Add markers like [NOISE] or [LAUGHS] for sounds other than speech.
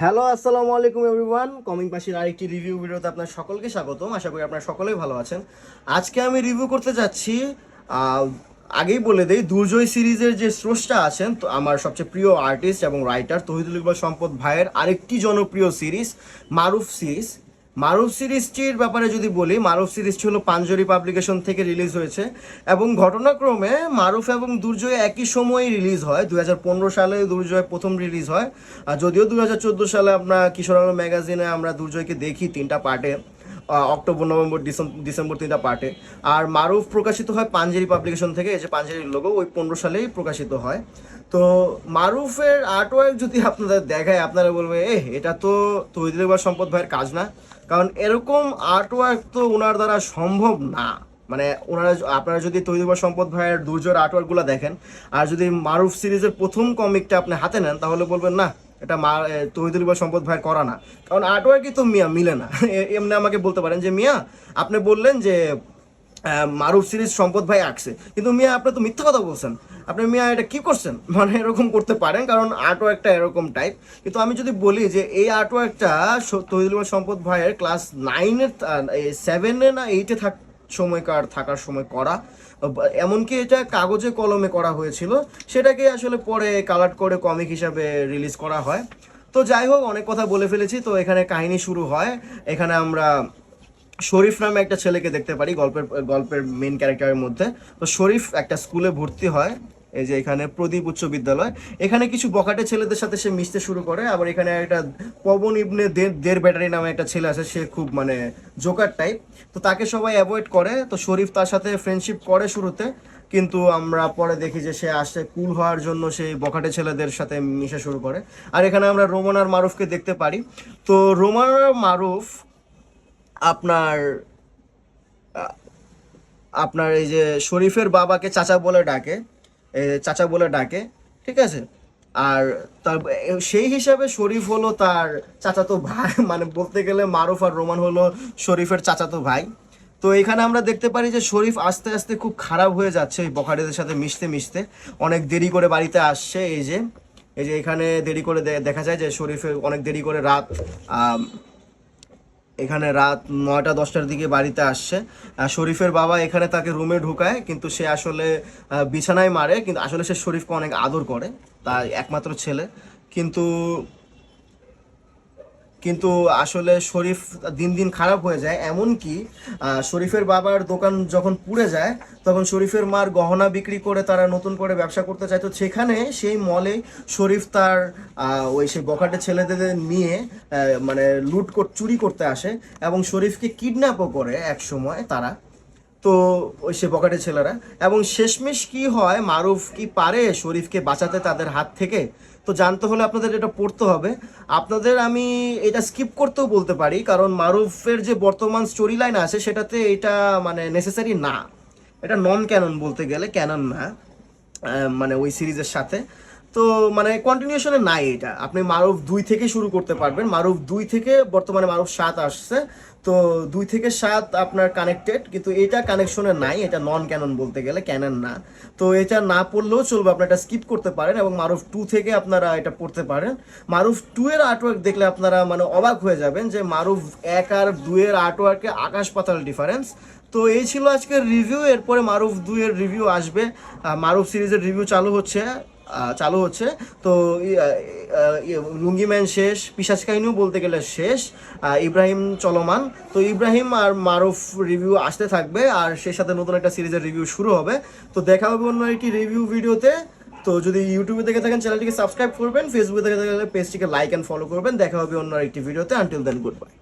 Hello, আসসালামু আলাইকুম everyone. Coming পাশের আরেকটি রিভিউ ভিডিওতে আপনার সকলকে স্বাগতম। আশা করি আপনারা সকলেই ভালো আছেন। আজকে আমি রিভিউ করতে যাচ্ছি আগেই বলে দেই, দুর্জয় সিরিজের যে স্রষ্টা আছেন, তো আমার সবচেয়ে প্রিয় আর্টিস্ট এবং রাইটার তহিদুল ইকবাল সম্পদ ভাইয়ের আরেকটি জনপ্রিয় সিরিজ, মারুফ সিরিজ। মারুফ সিরিজটির ব্যাপারে যদি বলি, মারুফ সিরিজটি হলো পাঞ্জরি পাবলিকেশন থেকে রিলিজ হয়েছে এবং ঘটনাক্রমে মারুফ এবং দুর্জয় একই সময়ে রিলিজ হয়। দু হাজার পনেরো সালে দুর্জয় প্রথম রিলিজ হয়। আর যদিও দু হাজার চোদ্দ সালে আমরা কিশোর আলো ম্যাগাজিনে আমরা দুর্জয়কে দেখি তিনটা পার্টে। অক্টোবর, নভেম্বর ডিসেম্বর তিনটা পার্টে আর মারুফ প্রকাশিত হয় পাঞ্জেরি পাবলিকেশন থেকে, এই যে পাঞ্জেরির লোগো ওই পনেরো সালেই প্রকাশিত হয়। তো মারুফের আর্টওয়ার্ক যদি আপনাদের দেখায়, আপনারা বলবে এ এটা তো তৈরি বা সম্পদ ভাইয়ের কাজ না। কারণ এরকম আর্টওয়ার্ক তো ওনার দ্বারা সম্ভব না। মানে ওনারা আপনারা যদি তৈরি বা সম্পদ ভাইয়ের দুর্জয়ের আর্টওয়ার্কগুলো দেখেন, আর যদি মারুফ সিরিজের প্রথম কমিকটা আপনি হাতে নেন, তাহলে বলবেন, না এটা মা তহিদুল বা সম্পদ ভাইয়ের করা না। কারণ আর্টওয়ার্কই তো মিয়া, মিলে না। এমনি আমাকে বলতে পারেন যে, মিয়া, আপনি বললেন যে মারুফ সিরিজ সম্পদ ভাই আঁকছে। কিন্তু মিয়া, আপনি তো মিথ্যা কথা বলছেন। আপনি মিয়া, এটা কি করছেন? [LAUGHS] মানে এরকম করতে পারেন, কারণ আর্টওয়ার্কটা এরকম টাইপ কিন্তু আমি যদি বলি যে, এই আর্টওয়ার্কটা তহিদুল সম্পদ ভাইয়ের ক্লাস নাইনের সেভেনে না এইটে থাক সময়কার থাকার সময় করা। এমনকি এটা কাগজে কলমে করা হয়েছিল। সেটাকে আসলে পরে কালার করে কমিক হিসাবে রিলিজ করা হয়। তো যাই হোক, অনেক কথা বলে ফেলেছি। তো এখানে কাহিনী শুরু হয়। এখানে আমরা শরীফ নামে একটা ছেলেকে দেখতে পারি, গল্পের গল্পের মেন ক্যারেক্টারের মধ্যে। তো শরীফ একটা স্কুলে ভর্তি হয়। এই যে এখানে প্রদীপ উচ্চ বিদ্যালয়। এখানে কিছু বকাটে ছেলেদের সাথে সে মিশতে শুরু করে। আবার এখানে একটা পবন ইবনে দের- ব্যাটারি নামে একটা ছেলে আছে, সে খুব মানে জোকার টাইপ তো তাকে সবাই অ্যাভয়েড করে। তো শরীফ তার সাথে ফ্রেন্ডশিপ করে শুরুতে। কিন্তু আমরা পরে দেখি যে সে আসে কুল হওয়ার জন্য সেই বখাটে ছেলেদের সাথে মিশে শুরু করে। আর এখানে আমরা রোমান আর মারুফকে দেখতে পারি। তো রোমান আর মারুফ আপনার আপনার এই যে শরীফের বাবাকে চাচা বলে ডাকে। চাচা বলে ডাকে, ঠিক আছে? আর তার সেই হিসাবে শরীফ হলো তার চাচাতো ভাই। [LAUGHS] মানে বলতে গেলে মারুফ আর রোমান হলো শরীফের চাচাতো ভাই। তো এখানে আমরা দেখতে পারি যে শরীফ আস্তে আস্তে খুব খারাপ হয়ে যাচ্ছে এই বখারিদের সাথে মিশতে মিশতে। অনেক দেরি করে বাড়িতে আসছে এই যে এই যে এখানে দেরি করে দেখা যায় যে শরীফের অনেক দেরি করে রাত এখানে রাত নয়টা, দশটার দিকে বাড়িতে আসছে। শরীফের বাবা এখানে তাকে রুমে ঢুকায়, কিন্তু সে আসলে বিছানায় মারে, কিন্তু আসলে সে শরীফকে অনেক আদর করে, তার একমাত্র ছেলে। কিন্তু কিন্তু আসলে শরীফ দিন দিন খারাপ হয়ে যায়। এমনকি আহ, শরীফের বাবার দোকান যখন পুড়ে যায় তখন শরীফের মার গহনা বিক্রি করে তারা নতুন করে ব্যবসা করতে চায়। তো সেখানে সেই মলে শরীফ তার ওই সেই বখাটে ছেলেদের নিয়ে মানে লুট চুরি করতে আসে এবং শরীফকে কিডন্যাপও করে এক সময় তারা। তো ওই সে বকাটে ছেলেরা। এবং শেষমেশ কি হয় মারুফ কি পারে শরীফকে বাঁচাতে তাদের হাত থেকে? তো জানতে হলে আপনাদের এটা পড়তে হবে। আপনাদের আমি এটা স্কিপ করতেও বলতে পারি, কারণ মারুফের যে বর্তমান স্টোরি লাইন আছে, সেটাতে এটা মানে নেসেসারি না। এটা নন ক্যানন বলতে গেলে ক্যানন না মানে ওই সিরিজের সাথে। তো মানে কন্টিনিউশনে নাই এটা। আপনি মারুফ দুই থেকে শুরু করতে পারবেন। মারুফ দুই থেকে, বর্তমানে মারুফ সাত আসছে। তো দুই থেকে সাত আপনার কানেক্টেড কিন্তু এটা কানেকশনে নাই, এটা নন ক্যানন বলতে গেলে ক্যানন না। তো এটা না পড়লেও চলবে, আপনি এটা স্কিপ করতে পারেন এবং মারুফ টু থেকে আপনারা এটা পড়তে পারেন। মারুফ টু এর আর্টওয়ার্ক দেখলে আপনারা মানে অবাক হয়ে যাবেন যে মারুফ এক আর দুয়ের আর্টওয়ার্কে আকাশ পাতাল ডিফারেন্স তো এই ছিল আজকের রিভিউ এরপরে মারুফ দুইয়ের রিভিউ আসবে। মারুফ সিরিজের রিভিউ চালু হচ্ছে। চালু হচ্ছে। তো ই- আহ, আহ, ই- লুঙ্গি ম্যান শেষ পিসাজ কাহিনীও বলতে গেলে শেষ। ইব্রাহিম চলমান। তো ইব্রাহিম আর মারুফ রিভিউ আসতে থাকবে আর সেই সাথে নতুন একটা সিরিজের রিভিউ শুরু হবে। তো দেখা হবে অন্য একটি রিভিউ ভিডিওতে তো যদি ইউটিউবে দেখে থাকেন চ্যানেলটিকে সাবস্ক্রাইব করবেন ফেসবুকে দেখে থাকলে পেজটিকে লাইক অ্যান্ড ফলো করবেন। দেখা হবে অন্য একটি ভিডিওতে আনটিল দেন গুড বাই